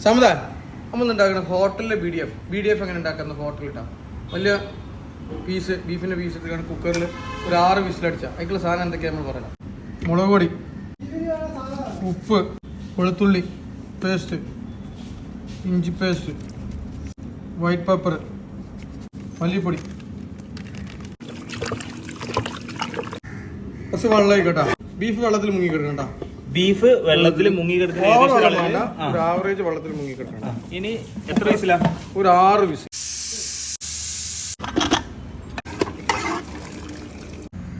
സമുദായ നമ്മൾ ഉണ്ടാക്കുന്ന ഹോട്ടലിലെ B D F B D F എങ്ങനെ ഉണ്ടാക്കുന്ന ഹോട്ടലിൽ ഇട്ടാ വലിയ പീസ് ബീഫിന്റെ പീസ് ഇട്ട് കുക്കറിൽ ഒരു ആറ് വിസിലടിച്ച അതിലുള്ള സാധനം എന്തൊക്കെയാണ് നമ്മൾ പറയാം മുളക് പൊടി ഉപ്പ് വെളുത്തുള്ളി പേസ്റ്റ് ഇഞ്ചി പേസ്റ്റ് വൈറ്റ് പേപ്പർ മല്ലിപ്പൊടി. കുറച്ച് വെള്ളം ബീഫ് വെള്ളത്തിൽ മുങ്ങി കിടക്കണ്ട ബീഫ് വെള്ളത്തിൽ മുങ്ങി കിടക്കുന്ന ഒരു ആവറേജ് വെള്ളത്തിൽ മുങ്ങി ഇനി എത്ര വയസ്സിലാ ഒരു ആറ് വിസിൽ.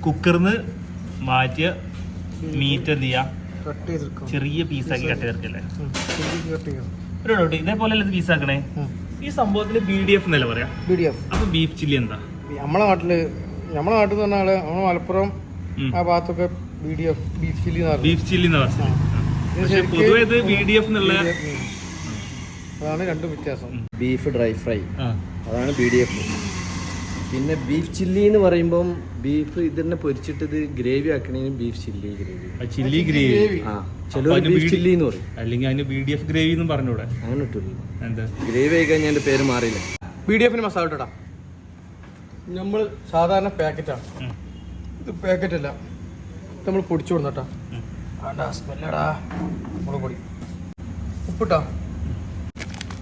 കുക്കറിന്ന് മാറ്റിയ മീറ്റ് എന്ത് ചെയ്യാം? ചെറിയ പീസാക്കി കട്ട് ചേർക്കല്ലേ ഒരു ഡൗട്ട് ഇതേപോലെ അല്ലേ പീസാക്കണേ ഈ സംഭവത്തിന് ബി ഡി എഫ് എന്നല്ലേ പറയാം? ബി ഡി എഫ് അപ്പൊ ബീഫ് ചില്ലി എന്താ? നമ്മളെ നാട്ടിൽ നമ്മളെ നാട്ടിൽ നിന്ന് പറഞ്ഞാൽ നമ്മളെ മലപ്പുറം. ആ ഭാഗത്തൊക്കെ B D F beef chilli എന്ന് ബീഫ് ചില്ലി എന്ന് പറഞ്ഞത് ഇത് പൊതുവെ ഇത് ബി ഡി എഫ് എന്നുള്ള അതാണ് രണ്ടും വ്യത്യാസം. ബീഫ് ഡ്രൈ ഫ്രൈ അതാണ് ബി ഡി എഫ് പിന്നെ ബീഫ് ചില്ലി എന്ന് പറയുമ്പം ബീഫ് ഇതിനെ പൊരിച്ചിട്ടത് ഗ്രേവി ആക്കണേനും ബീഫ് ചില്ലി ഗ്രേവി ആ ചില്ലി ഗ്രേവി. ആ അപ്പൊ ബീഫ് ചില്ലി എന്ന് പറയും. അല്ലെങ്കിൽ അതിന് ബി ഡി എഫ് ഗ്രേവി എന്നും പറഞ്ഞൂടെ? അങ്ങനെ ഇട്ടില്ല എന്താ? ഗ്രേവി ആയി കഴിഞ്ഞാൽ എന്റെ പേര് മാറിയില്ല. ബി ഡി എഫിന് മസാല ഇട്ടടാ. നമ്മൾ സാധാരണ പാക്കറ്റാണ്. ഇത് പാക്കറ്റ് അല്ല. നമ്മൾ പൊടിച്ചു കൊടുന്നട്ടാ. ഉം. ആണ്ടാ സ്മെല്ലടാ മുളക് പൊടി. ഉപ്പിട്ടാ?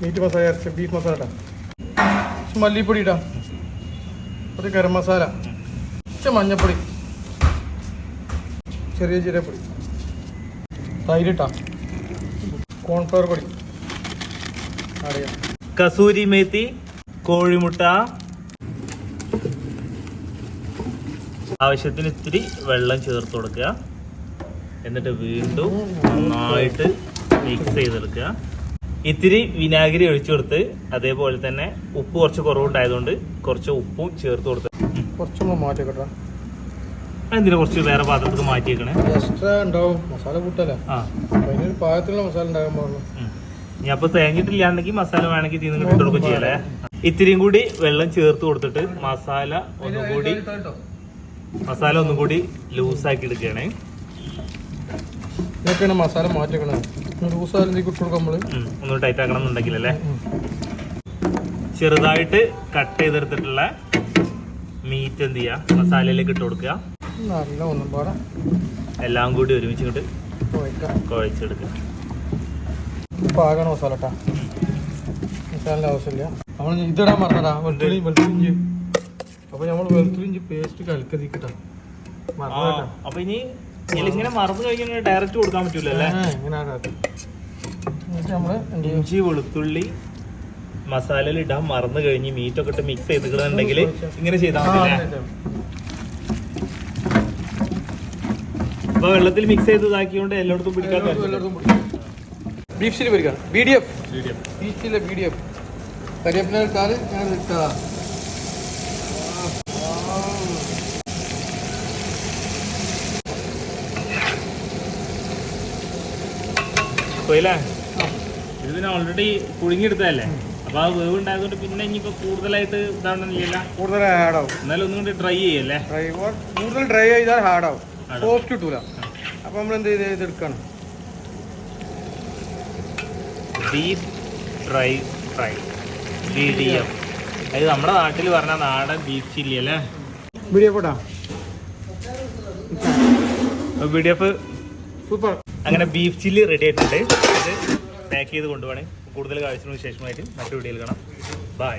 മീറ്റ് മസാല ഇറച്ചി ബീഫ് മസാല ഇട്ടാ. കുറച്ച് മല്ലിപ്പൊടി ഇട്ടാ കുറച്ച് ഗരം മസാല കുറച്ച് മഞ്ഞപ്പൊടി. ചെറിയ ചെറിയ പൊടി തൈരിട്ടാ കോൺഫ്ലവർ പൊടി. അറിയാം കസൂരി മേത്തി കോഴിമുട്ട ആവശ്യത്തിന് ഇത്തിരി വെള്ളം ചേർത്ത് കൊടുക്കുക. എന്നിട്ട് വീണ്ടും നന്നായിട്ട് മിക്സ് ചെയ്തെടുക്കുക. ഇത്തിരി വിനാഗിരി ഒഴിച്ചു കൊടുത്ത് അതേപോലെ തന്നെ ഉപ്പ് കുറച്ച് കുറവുണ്ടായതുകൊണ്ട് കുറച്ച് ഉപ്പും ചേർത്ത് കൊടുത്ത് കുറച്ചൊന്ന് മാറ്റി കേട്ടോ എന്തിനാ കുറച്ച് വേറെ പാത്രത്തിൽ മാറ്റിയേക്കണേ? എക്സ്ട്രാ ഉണ്ടാവും. മസാല കൂട്ടല്ലേ? ആ. അതിനൊരു പാകത്തിലുള്ള മസാല ഉണ്ടാകാൻ പാടുള്ളൂ. ഞാൻ ഇനി അപ്പൊ തേങ്ങിട്ടില്ലാണ്ടെങ്കിൽ മസാല വേണമെങ്കിൽ തീന്ന് കിട്ടി കൊടുക്കുകയും കൊടുക്കും ചെയ്യാലേ ഇത്തിരിയും കൂടി വെള്ളം ചേർത്ത് കൊടുത്തിട്ട് മസാല ഒന്നുകൂടി മസാല ഒന്നും കൂടി ലൂസാക്കി എടുക്കുകയാണേ. ഇതൊക്കെയാണ് മസാല മാറ്റിക്കണത് ലൂസായാലും കൊടുക്കാം നമ്മൾ. ഉം. ഒന്ന് ടൈറ്റ് ആക്കണം എന്നുണ്ടെങ്കിലല്ലേ ചെറുതായിട്ട് കട്ട് ചെയ്തെടുത്തിട്ടുള്ള മീറ്റ് എന്ത് ചെയ്യുക മസാലയിലേക്ക് ഇട്ട് കൊടുക്കുക. നല്ല ഒന്നും പാടെ. എല്ലാം കൂടി ഒരുമിച്ച് ഇങ്ങോട്ട് കുഴച്ചെടുക്കുക. പാകണ മസാല കേട്ടാ മസാലിന്റെ ആവശ്യമില്ല. നമ്മൾ ഇതിടാൻ മറന്നടാ വെളുത്തുള്ളി വെളുത്തുള്ളി അപ്പൊ നമ്മൾ വെളുത്തുള്ളി പേസ്റ്റ് കലക്കതിക്കിട്ടാ അപ്പൊ ഇനി ഇങ്ങനെ മറന്നു കഴിഞ്ഞാൽ ഡയറക്റ്റ് കൊടുക്കാൻ പറ്റൂല അല്ലേ ഇങ്ങനെ ഇഞ്ചി വെളുത്തുള്ളി മസാലയിൽ ഇടാൻ മറന്നു കഴിഞ്ഞ് മീറ്റ് ഒക്കെ ഇട്ട് മിക്സ് ചെയ്തിട്ടുണ്ടെങ്കിൽ ഇങ്ങനെ ചെയ്താൽ മതി. അപ്പൊ വെള്ളത്തിൽ മിക്സ് ചെയ്ത് ഇതാക്കിയോണ്ട് എല്ലായിടത്തും പിടിക്കാൻ beef chilli F B D F beef chilli B D F കരിയപ്പിനെ കാൽ ഞാൻ ഇട്ടാ പോയില്ലേ? ഇത് പിന്നെ ഓൾറെഡി പുഴുങ്ങിയെടുത്തതല്ലേ? അപ്പൊ ആ വേവ് ഉണ്ടായതുകൊണ്ട് പിന്നെ ഇനിയിപ്പോ കൂടുതലായിട്ട് ഇതാവണമെന്നില്ല കൂടുതൽ ഹാർഡ് ആവും. എന്നാലും ഒന്നും കൂടി ട്രൈ ചെയ്യല്ലേ? ഡ്രൈ കൂടുതൽ ഡ്രൈ ചെയ്താൽ ഹാർഡ് ആവും. Hard ആവും. സോഫ്റ്റ് കിട്ടൂല. അപ്പൊ നമ്മൾ എന്ത് ചെയ്ത് ഇതെടുക്കണം? Beef dry fry D D M അത് നമ്മുടെ നാട്ടിൽ പറഞ്ഞ നാടൻ ബീഫ് ചില്ലി അല്ലേ? ബി ഡി എഫ് സൂപ്പർ അങ്ങനെ ബീഫ് ചില്ലി റെഡി ആയിട്ടുണ്ട്. ഇത് പാക്ക് ചെയ്ത് കൊണ്ടുപോകണേ. കൂടുതൽ കാഴ്ചകൾക്ക് ശേഷമായിട്ട് മറ്റൊരു വീഡിയോയിൽ കാണാം. ബൈ